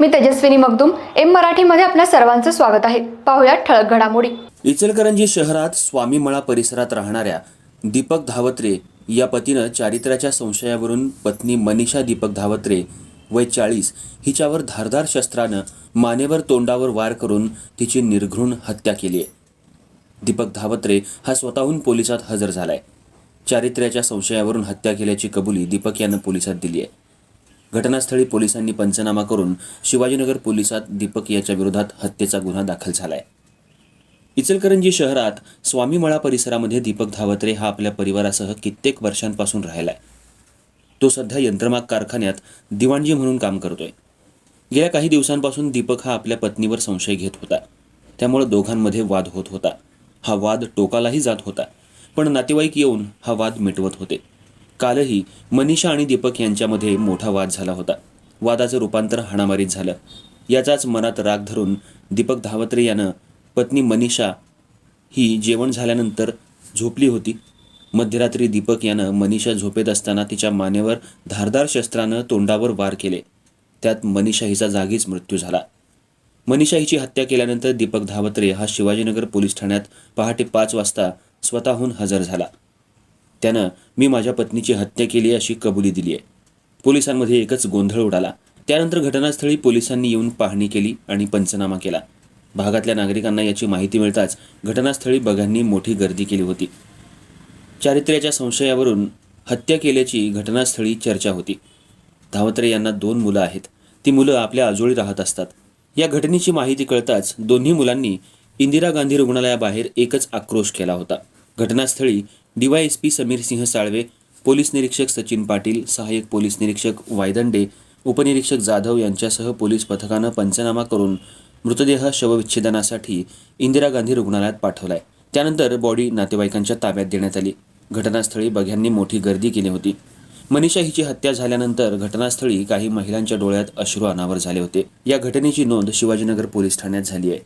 मी Tejaswini Magdum M मराठीमध्ये आपल्या सर्वांचं स्वागत आहे. पाहुयात ठळक घडामोडी. इचलकरंजी शहरात स्वामीमळा परिसरात राहणाऱ्या दीपक धावत्रे या पतीनं चारित्र्याच्या संशयावरून पत्नी मनीषा दीपक धावत्रे वय चाळीस हिच्यावर धारदार शस्त्रानं मानेवर तोंडावर वार करून तिची निर्घृण हत्या केली आहे. दीपक धावत्रे हा स्वतःहून पोलिसात हजर झालाय. चारित्र्याच्या संशयावरून हत्या केल्याची कबुली दीपक यानं पोलिसात दिली आहे. घटनास्थळी पोलिसांनी पंचनामा करून शिवाजीनगर पोलिसात दीपक याच्या विरोधात हत्येचा गुन्हा दाखल झालाय. इचलकरंजी शहरात स्वामीमळा परिसरामध्ये दीपक धावत्रे हा आपल्या परिवारासह कित्येक वर्षांपासून राहिलाय. तो सध्या यंत्रमाग कारखान्यात दिवाणजी म्हणून काम करतोय. गेल्या काही दिवसांपासून दीपक हा आपल्या पत्नीवर संशय घेत होता. त्यामुळे दोघांमध्ये वाद होत होता. हा वाद टोकालाही जात होता. पण नातेवाईक येऊन हा वाद मिटवत होते. कालही मनीषा आणि दीपक यांच्यामध्ये मोठा वाद झाला होता. वादाचं रूपांतर हाणामारीत झालं. याचाच मनात राग धरून दीपक धावत्रे यानं पत्नी मनीषा ही जेवण झाल्यानंतर झोपली होती. मध्यरात्री दीपक यानं मनीषा झोपेत असताना तिच्या मानेवर धारदार शस्त्रानं तोंडावर वार केले. त्यात मनीषा हिचा जागीच मृत्यू झाला. मनीषा हिची हत्या केल्यानंतर दीपक धावत्रे हा शिवाजीनगर पोलीस ठाण्यात पहाटे पाच वाजता स्वतःहून हजर झाला. त्यानं मी माझ्या पत्नीची हत्या केली अशी कबुली दिली आहे. पोलिसांमध्ये एकच गोंधळ उडाला. त्यानंतर घटनास्थळी पोलिसांनी येऊन पाहणी केली आणि पंचनामा केला. भागातल्या नागरिकांना याची माहिती मिळताच घटनास्थळी बघांनी मोठी गर्दी केली होती. चारित्र्याच्या संशयावरून हत्या केल्याची घटनास्थळी चर्चा होती. धावत्रे यांना दोन मुलं आहेत. ती मुलं आपल्या आजोळी राहत असतात. या घटनेची माहिती कळताच दोन्ही मुलांनी इंदिरा गांधी रुग्णालयाबाहेर एकच आक्रोश केला होता. घटनास्थळी डीवायएसपी समीर सिंह साळवे पोलीस निरीक्षक सचिन पाटील सहाय्यक पोलीस निरीक्षक वायदंडे उपनिरीक्षक जाधव यांच्यासह पोलीस पथकानं पंचनामा करून मृतदेह शवविच्छेदनासाठी इंदिरा गांधी रुग्णालयात पाठवलाय. त्यानंतर बॉडी नातेवाईकांच्या ताब्यात देण्यात आली. घटनास्थळी बघ्यांनी मोठी गर्दी केली होती. मनीषा हिची हत्या झाल्यानंतर घटनास्थळी काही महिलांच्या डोळ्यात अश्रू अनावर झाले होते. या घटनेची नोंद शिवाजीनगर पोलीस ठाण्यात झाली आहे.